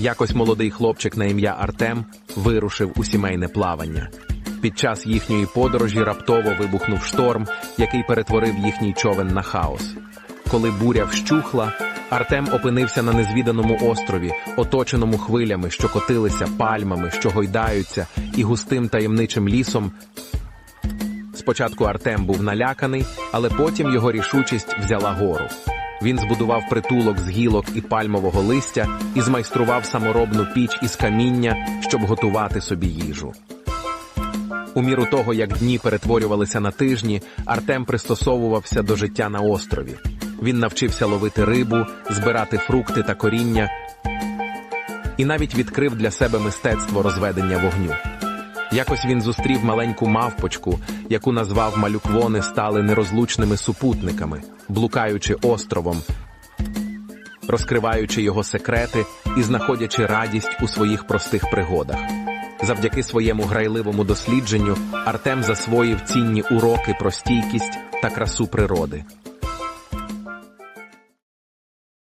Якось молодий хлопчик на ім'я Артем вирушив у сімейне плавання. Під час їхньої подорожі раптово вибухнув шторм, який перетворив їхній човен на хаос. Коли буря вщухла, Артем опинився на незвіданому острові, оточеному хвилями, що котилися пальмами, що гойдаються, і густим таємничим лісом. Спочатку Артем був наляканий, але потім його рішучість взяла гору. Він збудував притулок з гілок і пальмового листя і змайстрував саморобну піч із каміння, щоб готувати собі їжу. У міру того, як дні перетворювалися на тижні, Артем пристосовувався до життя на острові. Він навчився ловити рибу, збирати фрукти та коріння і навіть відкрив для себе мистецтво розведення вогню. Якось він зустрів маленьку мавпочку, яку назвав малюквони стали нерозлучними супутниками, блукаючи островом, розкриваючи його секрети і знаходячи радість у своїх простих пригодах. Завдяки своєму грайливому дослідженню Артем засвоїв цінні уроки про стійкість та красу природи.